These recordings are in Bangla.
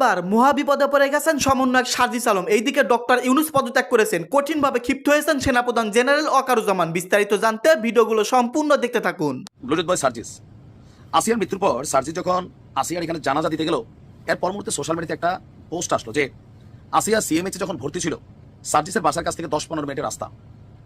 এবার মহাবিপদে পড়ে গেছেন সমন্বয়ক সাজিস আলম। এইদিকে ডক্টর ইউনুস পদত্যাগ করেছেন। কঠিনভাবে ক্ষিপ্ত হয়েছেন সেনাপ্রধান জেনারেল ওয়াকারুজ্জামান বিস্তারিত জানতে ভিডিওগুলো সম্পূর্ণ দেখতে থাকুন। ব্লুটুথ বয় সার্জিস। আসিয়ার মৃত্যুর পর সার্জিস যখন আসিয়ার এখানে জানাজা দিতে গেল এর পর মুহূর্তে সোশ্যাল মিডিয়াতে একটা পোস্ট আসলো যে আসিয়া সিএমএইচে যখন ভর্তি ছিল সার্জিসের বাসার কাছ থেকে দশ পনেরো মিনিটের রাস্তা।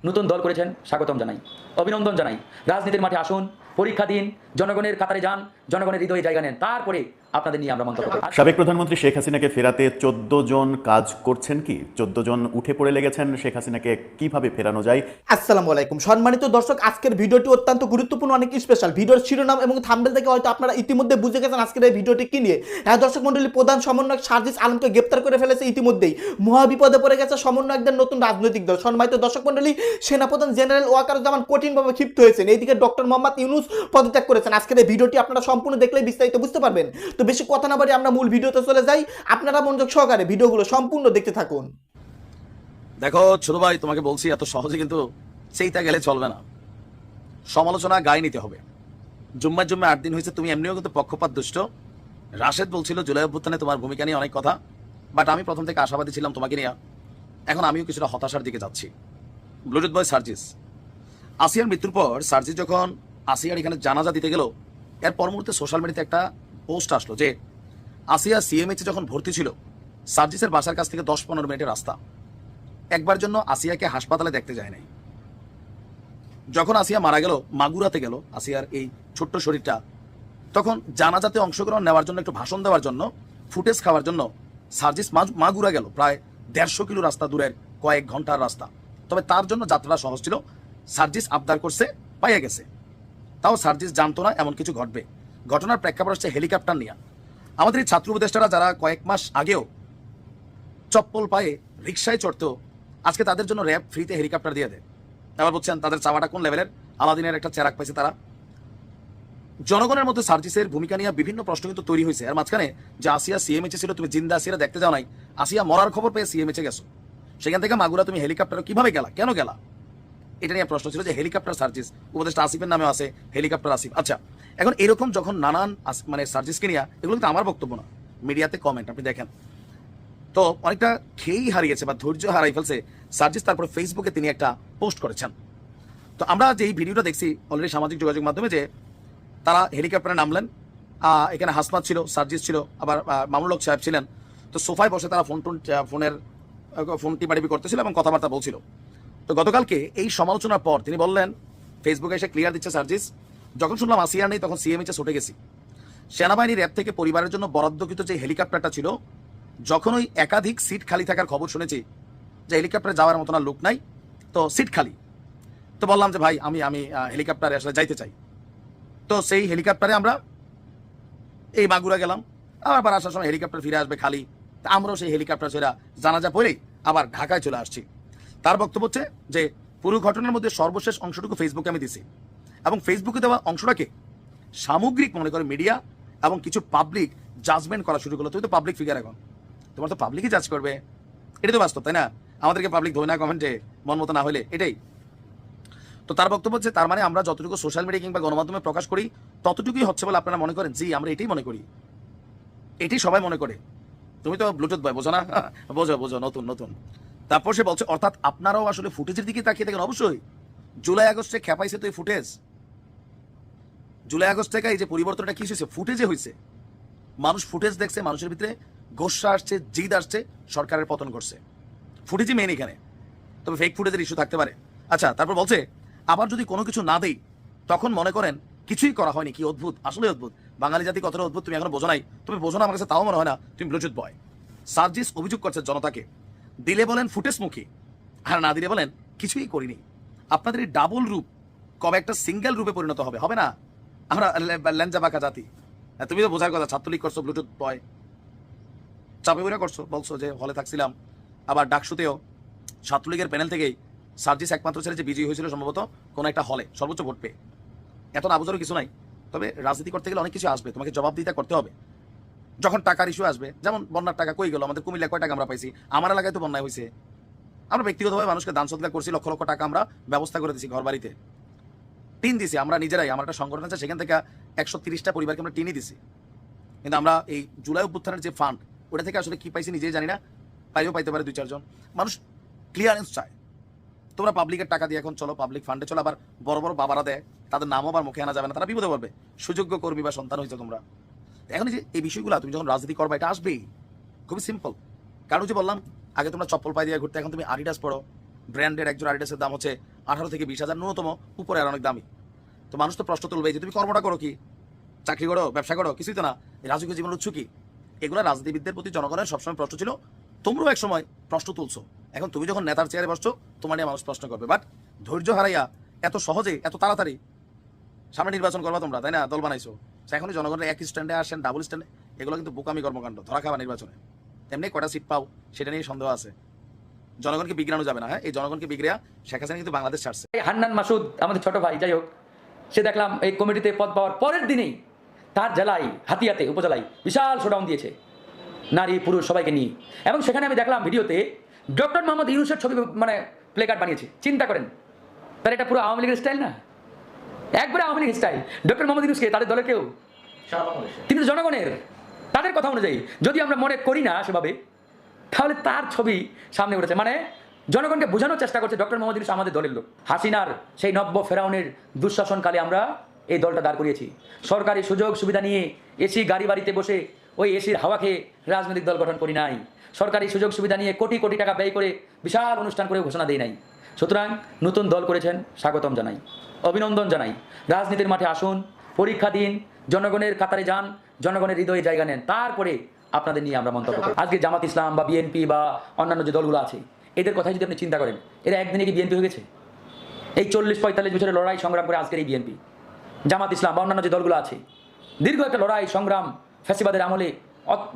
নতুন দল করেছেন স্বাগতম জানাই। অভিনন্দন জানাই। রাজনীতির মাঠে আসুন পরীক্ষা দিন জনগণের কাতারে যান জনগণের হৃদয়ে জায়গা নেন। তারপরে আপনাদের নিয়ে আমরা মন্তব্য করি সাবেক প্রধানমন্ত্রী শেখ হাসিনাকে ফেরাতে চোদ্দ জন কাজ করছেন কি? চোদ্দ জন উঠে পড়ে লেগেছেন শেখ হাসিনাকে কীভাবে ফেরানো যায়? আসসালামু আলাইকুম। সম্মানিত দর্শক আজকের ভিডিওটি অত্যন্ত গুরুত্বপূর্ণ অনেক স্পেশাল ভিডিওর শিরোনাম এবং থাম্বেল থেকে হয়তো আপনারা ইতিমধ্যে বুঝে গেছেন আজকের এই ভিডিওটি কি নিয়ে। হ্যাঁ দর্শক মন্ডলী প্রধান সমন্বয়ক সার্জিস আলমকে গ্রেপ্তার করে ফেলেছে ইতিমধ্যেই। মহাবিপদে পড়ে গেছে সমন্বয়কদের নতুন রাজনৈতিক দল। সম্মানিত দর্শক মন্ডলী সেনাপ্রধান জেনারেল ওয়াকার ওয়াকারুজ্জামান কঠিনভাবে ক্ষিপ্ত হয়েছেন। এইদিকে ডক্টর মোহাম্মদ ইউনুস পদত্যাগ করেছেন। আজকের এই ভিডিওটি আপনারা সম্পূর্ণ দেখলে বিস্তারিত বুঝতে পারবেন। তো বেশি কথা না বাড়ি আমরা মূল ভিডিওতে চলে যাই। আপনারা মনোযোগ সহকারে ভিডিওগুলো সম্পূর্ণ দেখতে থাকুন। দেখো, ছোট ভাই, তোমাকে বলছি, এত সহজে কিন্তু সেইটা গেলে চলবে না। সমালোচনা গায়ে নিতে হবে। জুম্মার জুম্মা আট দিন হয়েছে, তুমি এমনিও কিন্তু পক্ষপাত দুষ্ট। রাশেদ বলছিল, জুলাই অভ্যুত্থানে তোমার ভূমিকা নিয়ে অনেক কথা বাট আমি প্রথম থেকে আশাবাদী ছিলাম তোমাকে নিয়ে। এখন আমিও কিছুটা হতাশার দিকে যাচ্ছি। ব্লুটুথ বয় সার্জিস আসিয়ার মৃত্যুর পর সার্জিস যখন আসিয়ার এখানে জানাজা দিতে গেল এর পর মুহূর্তে সোশ্যাল মিডিয়াতে একটা পোস্ট আসলো যে আসিয়া সিএমএইচে যখন ভর্তি ছিল, সার্জিসের বাসার কাছ থেকে দশ পনেরো মিনিটের রাস্তা। একবার জন্য আসিয়াকে হাসপাতালে দেখতে যায় নাই। যখন আসিয়া মারা গেল, মাগুরাতে গেল, আসিয়ার এই ছোট্ট শরীরটা, তখন জানাজাতে অংশগ্রহণ নেওয়ার জন্য, একটু ভাষণ দেওয়ার জন্য, ফুটেজ খাওয়ার জন্য সার্জিস মাগুরা গেল, প্রায় দেড়শো কিলো রাস্তা দূরের কয়েক ঘণ্টার রাস্তা। তবে তার জন্য যাত্রা সহজ ছিল, সার্জিস আবদার করছে, পাইয়া গেছে। তাও সার্জিস জানতো না এমন কিছু ঘটবে। ঘটনার প্রেক্ষাপট হচ্ছে হেলিকপ্টার নিয়ে। আমাদের এই ছাত্র উপদেষ্টারা যারা কয়েক মাস আগেও চপ্পল পায়ে রিক্সায় চড়তো, আজকে তাদের জন্য র্যাব ফ্রিতে হেলিকপ্টার দিয়ে দেয়। এবার বলছেন, তাদের চাওয়াটা কোন লেভেলের? আলাদিনের একটা চেরাক পাইছে তারা। জনগণের মধ্যে সার্জিসের ভূমিকা নিয়ে বিভিন্ন প্রশ্ন কিন্তু তৈরি হয়েছে। আর মাঝখানে যে আসিয়া সিএমএচে ছিল, তুমি জিন্দা আসিয়া দেখতে যাও নাই। আসিয়া মরার খবর পেয়ে সিএমএচে গেছো। সেখান থেকে মাগুরা, তুমি হেলিকপ্টারে কীভাবে গেলা? কেন গেলা? এটা নিয়ে প্রশ্ন ছিল যে হেলিকপ্টার সার্জিস উপদেষ্টা আসিফের নামে আছে হেলিকপ্টার আসিফ। আচ্ছা এখন এরকম যখন নানান মানে সার্জিসকে নিয়ে এগুলো কিন্তু আমার বক্তব্য না মিডিয়াতে কমেন্ট আপনি দেখেন। তো অনেকটা খেয়েই হারিয়েছে বা ধৈর্য হারাই ফেলছে সার্জিস তারপরে ফেসবুকে তিনি একটা পোস্ট করেছেন। তো আমরা যে এই ভিডিওটা দেখছি অলরেডি সামাজিক যোগাযোগ মাধ্যমে যে তারা হেলিকপ্টারে নামলেন এখানে হাসমাত ছিল সার্জিস ছিল আবার আহ, মামুল হক সাহেব ছিলেন। তো সোফায় বসে তারা ফোন টোন ফোনের ফোন টিপাটিপি করতেছিল এবং কথাবার্তা বলছিল। তো গতকালকে এই সমালোচনার পর তিনি বললেন ফেসবুকে এসে ক্লিয়ার দিচ্ছে সার্জিস। যখন শুনলাম আসিয়া নেই, তখন সিএমএইচে ছুটে গেছি। সেনাবাহিনীর অ্যাপ থেকে পরিবারের জন্য বরাদ্দকৃত যে হেলিকপ্টারটা ছিল, যখন ওই একাধিক সিট খালি থাকার খবর শুনেছি, যে হেলিকপ্টারে যাওয়ার মতো না লোক নাই, তো সিট খালি। তো বললাম যে, ভাই, আমি আমি হেলিকপ্টারে আসলে যাইতে চাই। তো সেই হেলিকপ্টারে আমরা এই মাগুরা গেলাম। আবার আসার সময় হেলিকপ্টার ফিরে আসবে খালি। তা আমরাও সেই হেলিকপ্টার সেরা জানাজা পড়েই আবার ঢাকায় চলে আসছি। তার বক্তব্য হচ্ছে যে, পুরো ঘটনার মধ্যে সর্বশেষ অংশটুকু ফেসবুকে আমি দিছি। এবং ফেসবুকে দেওয়া অংশটাকে সামগ্রিক মনে করে মিডিয়া এবং কিছু পাবলিক জাজমেন্ট করা শুরু করল। তুমি তো পাবলিক ফিগার এখন। তোমার তো পাবলিকই জাজ করবে। এটা তো বাস্তব, তাই না? আমাদেরকে পাবলিক ধরে না কমেন্টে মন মতো না হলে, এটাই। তো তার বক্তব্য হচ্ছে, তার মানে আমরা যতটুকু সোশ্যাল মিডিয়া কিংবা গণমাধ্যমে প্রকাশ করি, ততটুকুই হচ্ছে বলে আপনারা মনে করেন, জি, আমরা এটাই মনে করি। এটাই সবাই মনে করে। তুমি তো ব্লুটুথ বয় বোঝো না? বোঝো বোঝো, নতুন নতুন। তারপর সে বলছে, অর্থাৎ আপনারাও আসলে ফুটেজের দিকে তাকিয়ে দেখেন অবশ্যই। জুলাই আগস্টে খেপাইছে তো এই ফুটেজ? জুলাই আগস্ট থেকে এই যে পরিবর্তনটা কি হয়েছে ফুটেজে হয়েছে। মানুষ ফুটেজ দেখছে, মানুষের ভিতরে গোসা আসছে, জিদ আসছে, সরকারের পতন করছে ফুটেজই মেন এখানে। তবে ফেক ফুটেজের ইস্যু থাকতে পারে। আচ্ছা তারপর বলছে, আবার যদি কোনো কিছু না দেই, তখন মনে করেন কিছুই করা হয়নি। কি অদ্ভুত আসলে অদ্ভুত। বাঙালি জাতি কতটা অদ্ভুত, তুমি এখনও বোঝো নাই। তুমি বোঝো না আমার কাছে, তাও মনে হয় না, তুমি ব্লুটুথ বয়। সার্জিস অভিযোগ করছে জনতাকে দিলে বলেন ফুটেজ মুখী আর না দিলে বলেন কিছুই করিনি। আপনাদের এই ডাবল রূপ কবে একটা সিঙ্গেল রূপে পরিণত হবে হবে না? আমরা ল্যাঞ্জা বাঁকা জাতি। আর তুমি তো বোঝার কথা, ছাত্রলীগ করছ, ব্লুটুথ বয়। চাপে বইরা করছ, বলছো যে হলে থাকছিলাম। আবার ডাকসুতেও ছাত্রলীগের প্যানেল থেকেই সার্জিস একমাত্র ছেলে যে বিজয়ী হয়েছিল সম্ভবত কোনো একটা হলে, সর্বোচ্চ ভোট পেয়ে। এত না বোঝারও কিছু নাই, তবে রাজনীতি করতে গেলে অনেক কিছু আসবে, তোমাকে জবাবদিহিতা করতে হবে। যখন টাকার ইস্যু আসবে, যেমন বন্যার টাকা কই গেল? আমাদের কুমিল্লা কয় টাকা আমরা পাইছি? আমার এলাকায় তো বন্যায় হয়েছে আমরা ব্যক্তিগতভাবে মানুষকে দান সৎকার করছি, লক্ষ লক্ষ টাকা আমরা ব্যবস্থা করে দিছি ঘর বাড়িতে টিন দিছি, আমরা নিজেরাই, আমার একটা সংগঠন আছে, সেখান থেকে একশো তিরিশটা পরিবারকে আমরা টিনই দিছি। কিন্তু আমরা এই জুলাই অভ্যুত্থানের যে ফান্ড ওটা থেকে আসলে কি পাইছি নিজেই জানি না। পাইও পাইতে পারে দুই, চারজন। মানুষ ক্লিয়ারেন্স চায়। তোমরা পাবলিকের টাকা দিয়ে এখন চলো পাবলিক ফান্ডে চলো, আবার বড় বড় বাবারা দেয়, তাদের নামও আবার মুখে আনা যাবে না, তারা বিপদে পড়বে। সুযোগ্য কর্মী বা সন্তান হয়েছে তোমরা। এখন যে, এই বিষয়গুলো, তুমি যখন রাজনীতি করবা, এটা আসবেই। খুবই সিম্পল কারণ যে বললাম, আগে তোমরা চপ্পল পাই দিয়ে ঘুরতে, এখন তুমি আডিডাস পড়ো ব্র্যান্ডের একজন আডিডাসের দাম হচ্ছে আঠারো থেকে বিশ হাজার, ন্যূনতম, উপরে আর অনেক দামি। তো মানুষ তো প্রশ্ন তুলবে যে, তুমি কর্মটা করো কি? চাকরি করো, ব্যবসা করো, কিছুই তো না। রাজকীয় জীবনের উৎস এগুলো রাজনীতিবিদদের প্রতি জনগণের সবসময় প্রশ্ন ছিল, তোমরাও এক সময় প্রশ্ন তুলছো। এখন তুমি যখন নেতার চেয়ারে বসছো, তোমার নিয়ে মানুষ প্রশ্ন করবে। বাট ধৈর্য হারাইয়া, এত সহজে, এত তাড়াতাড়ি, সামনে নির্বাচন করবা তোমরা, তাই না? দল বানাইছো। এখনই জনগণের এক স্ট্যান্ডে আসেন ডাবল স্ট্যান্ডে এগুলো কিন্তু বোকামি কর্মকাণ্ড, ধরা খাওয়া নির্বাচনে। এমনি কটা সিট পাও, সেটা নিয়ে সন্দেহ আছে। জনগণকে বিগড়ানো যাবে না হ্যাঁ? এই জনগণকে বিগড়িয়া শেখ হাসিনা কিন্তু বাংলাদেশ ছাড়ছে। হান্নান মাসুদ, আমাদের ছোট ভাই, যাই হোক, সে দেখলাম এই কমিটিতে পদ পাওয়ার পরের দিনেই তার জেলায়, হাতিয়াতে, উপজেলায় বিশাল শোডাউন দিয়েছে, নারী, পুরুষ, সবাইকে নিয়ে। এবং সেখানে আমি দেখলাম ভিডিওতে ডক্টর মোহাম্মদ ইউনুসের ছবি মানে প্লে কার্ড বানিয়েছে। চিন্তা করেন, তার এটা পুরো আওয়ামী লীগের স্টাইল না? একবারে আওয়ামী লীগের স্টাইল ডক্টর মোহাম্মদ ইউনুসকে তাদের দলের কেউ? কিন্তু জনগণের। তাদের কথা অনুযায়ী যদি আমরা মনে করি না সেভাবে তাহলে তার ছবি সামনে উঠেছে। মানে জনগণকে বোঝানোর চেষ্টা করছে ডক্টর মোহাম্মদ ইউনুস আমাদের দলের লোক। হাসিনার সেই নব্য ফেরাউনের দুঃশাসনকালে আমরা এই দলটা দাঁড় করিয়েছি। সরকারি সুযোগ সুবিধা নিয়ে এসি গাড়ি বাড়িতে বসে ওই এসির হাওয়া খেয়ে রাজনৈতিক দল গঠন করি নাই। সরকারি সুযোগ সুবিধা নিয়ে কোটি কোটি টাকা ব্যয় করে বিশাল অনুষ্ঠান করে ঘোষণা দেয় নাই। সুতরাং নতুন দল করেছেন স্বাগতম জানাই। অভিনন্দন জানাই। রাজনীতির মাঠে আসুন, পরীক্ষা দিন, জনগণের কাতারে যান, জনগণের হৃদয়ে জায়গা নেন, তারপরে আপনাদের নিয়ে আমরা মন্তব্য করি আজকে জামাত ইসলাম বা বিএনপি বা অন্যান্য যে দলগুলো আছে, এদের কথাই যদি আপনি চিন্তা করেন, এরা একদিনে কি বিএনপি হয়ে গেছে? এই চল্লিশ পঁয়তাল্লিশ বছরের লড়াই সংগ্রাম করে আজকের এই বিএনপি। জামাত ইসলাম বা অন্যান্য যে দলগুলো আছে, দীর্ঘ একটা লড়াই, সংগ্রাম, ফ্যাসিবাদের আমলে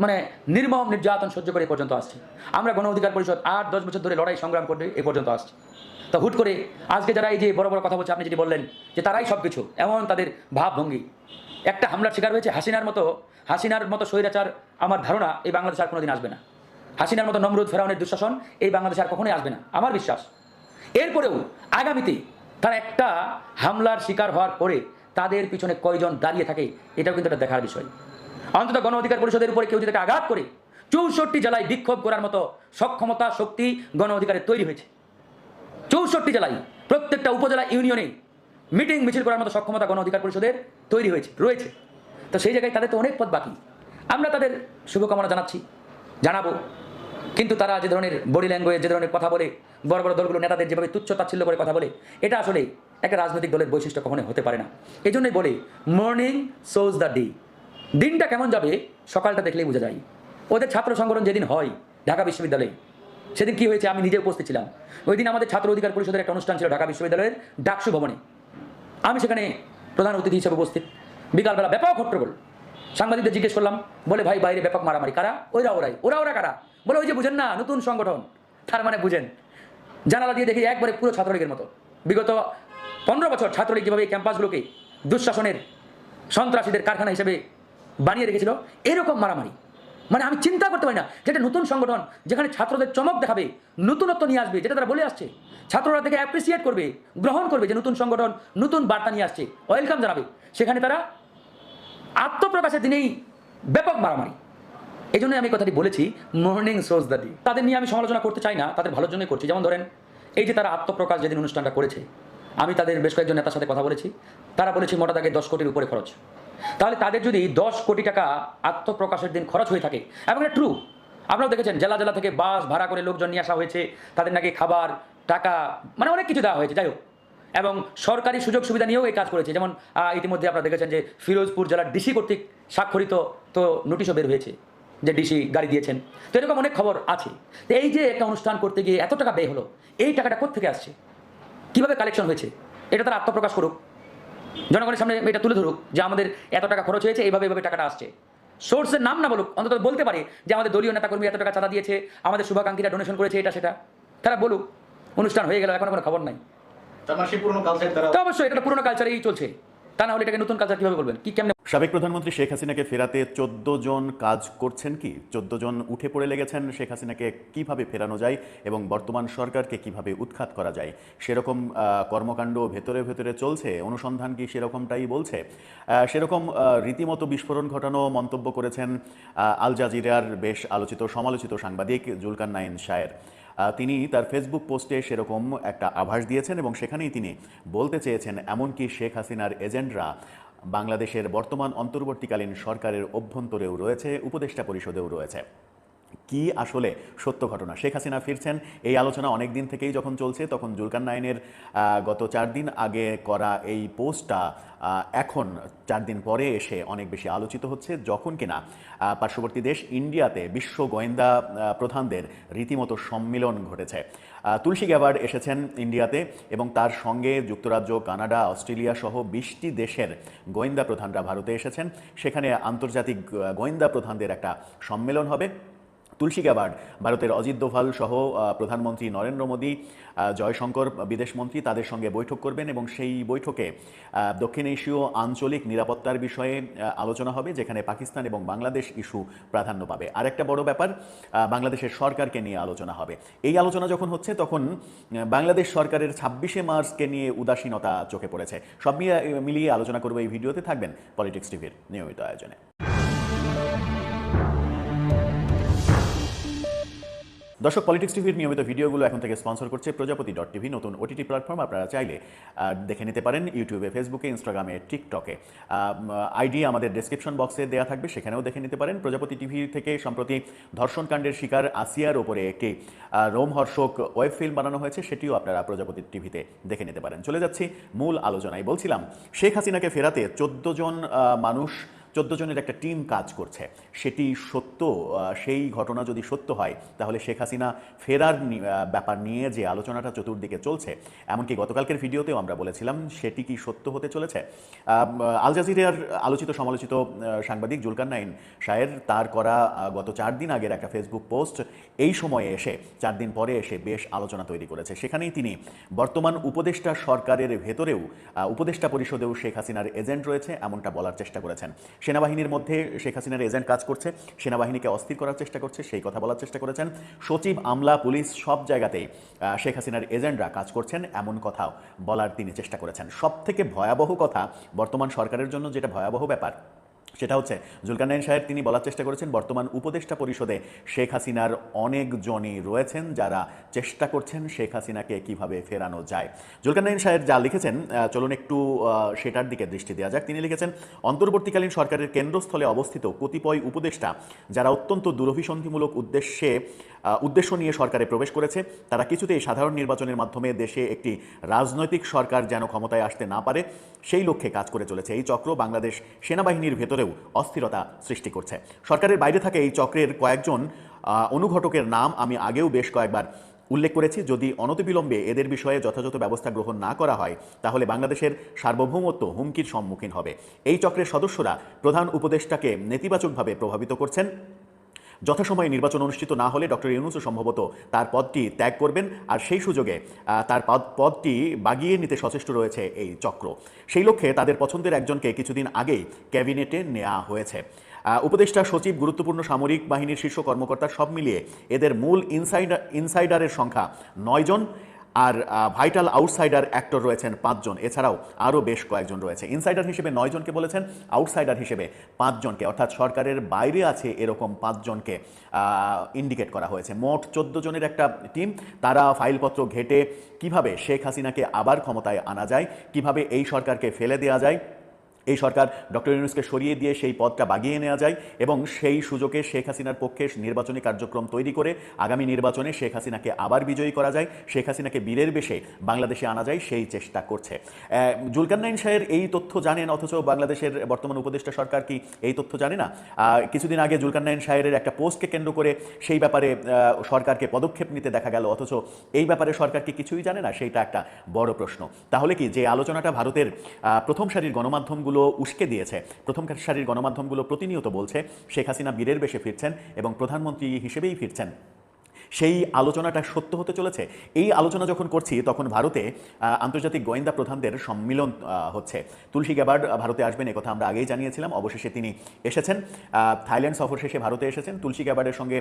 মানে নির্মম নির্যাতন সহ্য করে এ পর্যন্ত আসছে। আমরা গণ অধিকার পরিষদ আট দশ বছর ধরে লড়াই, সংগ্রাম করে এ পর্যন্ত আসছে। তো হুট করে আজকে যারা এই যে বড় বড় কথা বলছে, আপনি যেটি বললেন যে তারাই সব কিছু এমন তাদের ভাবভঙ্গি একটা হামলার শিকার হয়েছে হাসিনার মতো হাসিনার মতো স্বৈরাচার আমার ধারণা এই বাংলাদেশ আর কোনোদিন আসবে না। হাসিনার মতো নমরুদ ফেরাউনের দুঃশাসন এই বাংলাদেশ আর কখনোই আসবে না, আমার বিশ্বাস। এরপরেও আগামীতে তারা একটা হামলার শিকার হওয়ার পরে তাদের পিছনে কয়জন দাঁড়িয়ে থাকে, এটাও কিন্তু একটা দেখার বিষয়। অন্তত গণ অধিকার পরিষদের উপরে কেউ যদি তাকে আঘাত করে, চৌষট্টি জেলায় বিক্ষোভ করার মতো সক্ষমতা, শক্তি গণ অধিকারে তৈরি হয়েছে। চৌষট্টি জেলায়, প্রত্যেকটা উপজেলা ইউনিয়নে মিটিং, মিছিল করার মতো সক্ষমতা গণ অধিকার পরিষদের তৈরি হয়েছে, রয়েছে। তো সেই জায়গায় তাদের তো অনেক পথ বাকি। আমরা তাদের শুভকামনা জানাচ্ছি, জানাব। কিন্তু তারা যে ধরনের বডি ল্যাঙ্গুয়েজ, যে ধরনের কথা বলে, বড় বড় দলগুলো, নেতাদের যেভাবে তুচ্ছ তাচ্ছিল্য করে কথা বলে, এটা আসলে একটা রাজনৈতিক দলের বৈশিষ্ট্য কখনোই হতে পারে না। এই জন্যই বলে মর্নিং সোজ দ্য ডে দিনটা কেমন যাবে, সকালটা দেখলেই বোঝা যায়। ওদের ছাত্র সংগঠন যেদিন হয়, ঢাকা বিশ্ববিদ্যালয়ে সেদিন কি হয়েছে? আমি নিজে উপস্থিত ছিলাম। ওই দিন আমাদের ছাত্র অধিকার পরিষদের একটা অনুষ্ঠান ছিল ঢাকা বিশ্ববিদ্যালয়ের ডাকসু ভবনে। আমি সেখানে প্রধান অতিথি হিসেবে উপস্থিত। বিকালবেলা ব্যাপক হট্টগোল। সাংবাদিকদের জিজ্ঞেস করলাম, বলে, ভাই, বাইরে ব্যাপক মারামারি। কারা? ওরা ওরাই। ওরা ওরা কারা? বলে, ওই যে বুঝেন না, নতুন সংগঠন। তার মানে বুঝেন, জানালা দিয়ে দেখি একবারে পুরো ছাত্রলীগের মতো। বিগত পনেরো বছর ছাত্রলীগ যেভাবে ক্যাম্পাসগুলোকে দুঃশাসনের সন্ত্রাসীদের কারখানা হিসেবে বানিয়ে রেখেছিল, এরকম মারামারি। মানে আমি চিন্তা করতে পারি না যেটা নতুন সংগঠন যেখানে ছাত্রদের চমক দেখাবে, নতুনত্ব নিয়ে আসবে, যেটা তারা বলে আসছে। ছাত্ররা থেকে অ্যাপ্রিসিয়েট করবে, গ্রহণ করবে যে নতুন সংগঠন, নতুন বার্তা নিয়ে আসছে। ওয়েলকাম জানাবে। সেখানে তারা আত্মপ্রকাশের দিনেই ব্যাপক মারামারি। এই জন্যই আমি কথাটি বলেছি মর্নিং সোজ দ্য ডে তাদের নিয়ে আমি সমালোচনা করতে চাই না, তাদের ভালোর জন্যই করছি। যেমন ধরেন, এই যে তারা আত্মপ্রকাশ যেদিন অনুষ্ঠানটা করেছে, আমি তাদের বেশ কয়েকজন নেতার সাথে কথা বলেছি। তারা বলেছে মোটা দাগে দশ কোটির উপরে খরচ। তাহলে তাদের যদি দশ কোটি টাকা আত্মপ্রকাশের দিন খরচ হয়ে থাকে, এবং এটা ট্রু আপনারাও দেখেছেন, জেলা জেলা থেকে বাস ভাড়া করে লোকজন নিয়ে আসা হয়েছে, তাদের নাকি খাবার, টাকা মানে অনেক কিছু দেওয়া হয়েছে, যাই হোক। এবং সরকারি সুযোগ সুবিধা নিয়েও এই কাজ করেছে, যেমন ইতিমধ্যে আপনারা দেখেছেন যে ফিরোজপুর জেলার ডিসি কর্তৃক স্বাক্ষরিত তো নোটিশও বের হয়েছে যে ডিসি গাড়ি দিয়েছেন। তো এরকম অনেক খবর আছে। তো এই যে একটা অনুষ্ঠান করতে গিয়ে এত টাকা ব্যয় হলো, এই টাকাটা কোথেকে আসছে? কীভাবে কালেকশন হয়েছে? এটা তারা আত্মপ্রকাশ করুক। জনগণের সামনে এটা তুলে ধরুক যে আমাদের এত টাকা খরচ হয়েছে এইভাবে এইভাবে টাকাটা আসছে। সোর্সের নাম না বলুক অন্তত বলতে পারে যে আমাদের দলীয় নেতাকর্মী এত টাকা চাঁদা দিয়েছে আমাদের শুভাকাঙ্ক্ষীরা ডোনেশন করেছে এটা সেটা। তারা বলুক অনুষ্ঠান হয়ে গেল এখন কোনো খবর নাই। তো অবশ্যই এটা পুরোনো কালচারেই চলছে। তা না হলে এটাকে নতুন কালচার কীভাবে বলবেন? কি কেমনে সাবেক প্রধানমন্ত্রী শেখ হাসিনাকে ফেরাতে চোদ্দ জন কাজ করছেন কি? চোদ্দ জন উঠে পড়ে লেগেছেন শেখ হাসিনাকে কীভাবে ফেরানো যায় এবং বর্তমান সরকারকে কীভাবে উৎখাত করা যায়? সেরকম কর্মকাণ্ড ভেতরে ভেতরে চলছে, অনুসন্ধান কি সেরকমটাই বলছে? সেরকম রীতিমতো বিস্ফোরণ ঘটানো মন্তব্য করেছেন আল জাজিরার বেশ আলোচিত সমালোচিত সাংবাদিক জুলকার নাইন শায়ের। তিনি তার ফেসবুক পোস্টে সেরকম একটা আভাস দিয়েছেন এবং সেখানেই তিনি বলতে চেয়েছেন, এমনকি শেখ হাসিনার এজেন্টরা বাংলাদেশের বর্তমান অন্তর্বর্তীকালীন সরকারের অভ্যন্তরেও রয়েছে, উপদেষ্টা পরিষদেও রয়েছে। কি আসলে সত্য ঘটনা? শেখ হাসিনা ফিরছেন। এই আলোচনা অনেক দিন থেকেই যখন চলছে, তখন জুলকার নাইনের গত চার দিন আগে করা এই পোস্টটা এখন চার দিন পরে এসে অনেক বেশি আলোচিত হচ্ছে। যখন কিনা পার্শ্ববর্তী দেশ ইন্ডিয়াতে বিশ্ব গোয়েন্দা প্রধানদের রীতিমতো সম্মিলন ঘটেছে। তুলসী গ্যাবার্ড এসেছেন ইন্ডিয়াতে এবং তার সঙ্গে যুক্তরাজ্য, কানাডা, অস্ট্রেলিয়া সহ বিশটি দেশের গোয়েন্দা প্রধানরা ভারতে এসেছেন। সেখানে আন্তর্জাতিক গোয়েন্দা প্রধানদের একটা সম্মেলন হবে। তুলসী গ্যাবার্ড ভারতের অজিত দোভাল সহ প্রধানমন্ত্রী নরেন্দ্র মোদী জয়শঙ্কর বিদেশমন্ত্রী তাদের সঙ্গে বৈঠক করবেন এবং সেই বৈঠকে দক্ষিণ এশীয় আঞ্চলিক নিরাপত্তার বিষয়ে আলোচনা হবে, যেখানে পাকিস্তান এবং বাংলাদেশ ইস্যু প্রাধান্য পাবে। আরেকটা বড় ব্যাপার বাংলাদেশের সরকারকে নিয়ে আলোচনা হবে। এই আলোচনা যখন হচ্ছে, তখন বাংলাদেশ সরকারের ছাব্বিশে মার্চকে নিয়ে উদাসীনতা চোখে পড়েছে। সব মিলিয়ে মিলিয়ে আলোচনা করব এই ভিডিওতে, থাকবেন পলিটিক্স টিভির নিয়মিত আয়োজনে। দর্শক পলিটিক্স টিভির নিয়মিত ভিডিওগুলো এখন থেকে স্পন্সর করছে প্রজাপতি ডট টিভি নতুন ওটিটি প্ল্যাটফর্ম আপনারা চাইলে দেখে নিতে পারেন ইউটিউবে ফেসবুকে ইনস্টাগ্রামে টিকটকে আইডি আমাদের ডেসক্রিপশন বক্সে দেওয়া থাকবে, সেখানেও দেখে নিতে পারেন। প্রজাপতি টিভি থেকে সম্প্রতি ধর্ষণকাণ্ডের শিকার আসিয়ার ওপরে একটি রোমহর্ষক ওয়েব ফিল্ম বানানো হয়েছে, সেটিও আপনারা প্রজাপতি টিভিতে দেখে নিতে পারেন। চলে যাচ্ছি মূল আলোচনায়। বলছিলাম, শেখ হাসিনাকে ফেরাতে চোদ্দ জন মানুষ চোদ্দ জনের একটা টিম কাজ করছে। সেটি সত্য সেই ঘটনা যদি সত্য হয়, তাহলে শেখ হাসিনা ফেরার ব্যাপার নিয়ে যে আলোচনাটা চতুর্দিকে চলছে, এমনকি গতকালকের ভিডিওতেও আমরা বলেছিলাম সেটি কি সত্য হতে চলেছে। আল জাজিরার আলোচিত সমালোচিত সাংবাদিক জুলকার নাইন শায়ের তার করা গত চার দিন আগের একটা ফেসবুক পোস্ট, এই সময়ে এসে, চার দিন পরে এসে বেশ আলোচনা তৈরি করেছে। সেখানেই তিনি বর্তমান উপদেষ্টা সরকারের ভেতরেও উপদেষ্টা পরিষদেও শেখ হাসিনার এজেন্ট রয়েছে, এমনটা বলার চেষ্টা করেছেন। সেনাবাহিনীর মধ্যে শেখ হাসিনার এজেন্ট কাজ করছে, সেনাবাহিনীকে অস্থির করার চেষ্টা করছে, সেই কথা বলার চেষ্টা করেছেন। সচিব, আমলা, পুলিশ সব জায়গাতেই শেখ হাসিনার এজেন্টরা কাজ করছেন, এমন কথাও বলার তিনি চেষ্টা করেছেন। সব থেকে ভয়াবহ কথা বর্তমান সরকারের জন্য যেটা ভয়াবহ ব্যাপার সেটা হচ্ছে জুলকারনাইন সাহেব তিনি বলার চেষ্টা করেছেন, বর্তমান উপদেষ্টা পরিষদে শেখ হাসিনার অনেকজনই রয়েছেন যারা চেষ্টা করছেন শেখ হাসিনাকে কীভাবে ফেরানো যায়। জুলকারনাইন সাহেব যা লিখেছেন চলুন একটু সেটার দিকে দৃষ্টি দেওয়া যাক। তিনি লিখেছেন, অন্তর্বর্তীকালীন সরকারের কেন্দ্রস্থলে অবস্থিত কতিপয় উপদেষ্টা যারা অত্যন্ত দুরভিসন্ধিমূলক উদ্দেশ্যে উদ্দেশ্য নিয়ে সরকারে প্রবেশ করেছে, তারা কিছুতেই সাধারণ নির্বাচনের মাধ্যমে দেশে একটি রাজনৈতিক সরকার যেন ক্ষমতায় আসতে না পারে, সেই লক্ষ্যে কাজ করে চলেছে। এই চক্র বাংলাদেশ সেনাবাহিনীর ভেতরেও অস্থিরতা সৃষ্টি করছে। সরকারের বাইরে থাকে এই চক্রের কয়েকজন অনুঘটকের নাম আমি আগেও বেশ কয়েকবার উল্লেখ করেছি। যদি অনতিবিলম্বে এদের বিষয়ে যথাযথ ব্যবস্থা গ্রহণ না করা হয়, তাহলে বাংলাদেশের সার্বভৌমত্ব হুমকির সম্মুখীন হবে। এই চক্রের সদস্যরা প্রধান উপদেষ্টাকে নেতিবাচকভাবে প্রভাবিত করছেন। যথাসময়ে নির্বাচন অনুষ্ঠিত না হলে ডক্টর ইউনুসও সম্ভবত তার পদটি ত্যাগ করবেন আর সেই সুযোগে তার পদ, পদটি বাগিয়ে নিতে সচেষ্ট রয়েছে এই চক্র। সেই লক্ষ্যে তাদের পছন্দের একজনকে কিছুদিন আগেই ক্যাবিনেটে নেওয়া হয়েছে। উপদেষ্টা সচিব, গুরুত্বপূর্ণ সামরিক বাহিনীর শীর্ষ কর্মকর্তা সব মিলিয়ে এদের মূল ইনসাইডার ইনসাইডারের সংখ্যা নয়জন আর ভাইটাল আউটসাইডার অ্যাক্টর রয়েছেন পাঁচজন। এছাড়াও আরও বেশ কয়েকজন রয়েছে। ইনসাইডার হিসেবে নয়জনকে বলেছেন আউটসাইডার হিসেবে পাঁচজনকে। অর্থাৎ সরকারের বাইরে আছে এরকম পাঁচজনকে ইন্ডিকেট করা হয়েছে। মোট চোদ্দ জনের একটা টিম তারা ফাইলপত্র ঘেটে কীভাবে শেখ হাসিনাকে আবার ক্ষমতায় আনা যায়, কীভাবে এই সরকারকে ফেলে দেওয়া যায় এই সরকার ডক্টর ইউনুসকে সরিয়ে দিয়ে সেই পদটা বাগিয়ে নেওয়া যায় এবং সেই সুযোগে শেখ হাসিনার পক্ষে নির্বাচনী কার্যক্রম তৈরি করে আগামী নির্বাচনে শেখ হাসিনাকে আবার বিজয়ী করা যায়। শেখ হাসিনাকে বীরের বেশে বাংলাদেশে আনা যায় সেই চেষ্টা করছে। আহ, জুলকারনাইন শাহের এই তথ্য জানেন অথচ বাংলাদেশের বর্তমান উপদেষ্টা সরকার কি এই তথ্য জানে না? কিছুদিন আগে জুলকারনাইন শাহের একটা পোস্টকে কেন্দ্র করে সেই ব্যাপারে সরকারকে পদক্ষেপ নিতে দেখা গেল অথচ এই ব্যাপারে সরকার কি কিছুই জানে না? সেইটা একটা বড় প্রশ্ন। তাহলে কি যে আলোচনাটা ভারতের প্রথম সারির গণমাধ্যমগুলো উস্কে দিয়েছে। প্রথম সারির গণমাধ্যমগুলো প্রতিনিয়ত বলছে, শেখ হাসিনা বীরের বেশে ফিরছেন এবং প্রধানমন্ত্রী হিসেবেই ফিরছেন। সেই আলোচনাটা সত্য হতে চলেছে। এই আলোচনা যখন করছি, তখন ভারতে আন্তর্জাতিক গোয়েন্দা প্রধানদের সম্মিলন হচ্ছে। তুলসী গ্যাবার্ড ভারতে আসবেন একথা আমরা আগেই জানিয়েছিলাম। অবশেষে তিনি এসেছেন। থাইল্যান্ড সফর শেষে ভারতে এসেছেন। তুলসী গ্যাবার্ডের সঙ্গে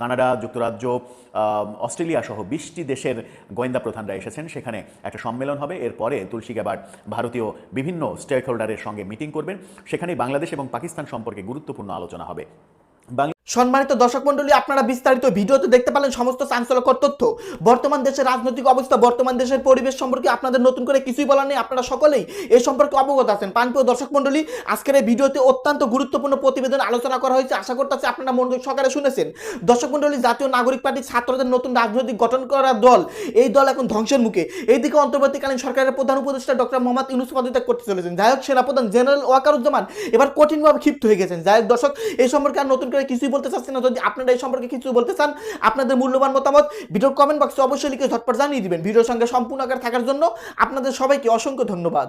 কানাডা, যুক্তরাজ্য অস্ট্রেলিয়া সহ বিশটি দেশের গোয়েন্দা প্রধানরা এসেছেন। সেখানে একটা সম্মেলন হবে। এরপরে তুলসী গ্যাবার্ড ভারতীয় বিভিন্ন স্টেক হোল্ডারের সঙ্গে মিটিং করবেন। সেখানে বাংলাদেশ এবং পাকিস্তান সম্পর্কে গুরুত্বপূর্ণ আলোচনা হবে। সম্মানিত দর্শক মন্ডলী আপনারা বিস্তারিত ভিডিওতে দেখতে পেলেন সমস্ত চাঞ্চল্যকর তথ্য। বর্তমান দেশের রাজনৈতিক অবস্থা, বর্তমান দেশের পরিবেশ সম্পর্কে আপনাদের নতুন করে কিছুই বলার নেই। আপনারা সকলেই এই সম্পর্কে অবগত আছেন। পানপ্রিয় দর্শক মন্ডলী আজকের এই ভিডিওতে অত্যন্ত গুরুত্বপূর্ণ প্রতিবেদন আলোচনা করা হয়েছে। আশা করতেছি আপনারা মনোযোগ সহকারে শুনেছেন। দর্শক মন্ডলী জাতীয় নাগরিক পার্টি ছাত্রদের নতুন রাজনৈতিক গঠন করা দল, এই দল এখন ধ্বংসের মুখে। এইদিকে অন্তর্বর্তীকালীন সরকারের প্রধান উপদেষ্টা ডক্টর মোহাম্মদ ইউনুস পদত্যাগ করতে চলেছেন। যাই হোক, সেনাপ্রধান জেনারেল ওয়াকারুজ্জামান এবার কঠিনভাবে ক্ষিপ্ত হয়ে গেছেন। যাই হোক, দর্শক এই সম্পর্কে আর নতুন করে কিছুই বলতে চাচ্ছি না, যদি আপনারা এই সম্পর্কে কিছু বলতে চান, আপনাদের মূল্যবান মতামত ভিডিওর কমেন্ট বক্সে অবশ্যই লিখে ঝটপট জানিয়ে দিবেন। ভিডিওর সঙ্গে সম্পূর্ণ আকার থাকার জন্য আপনাদের সবাইকে অসংখ্য ধন্যবাদ।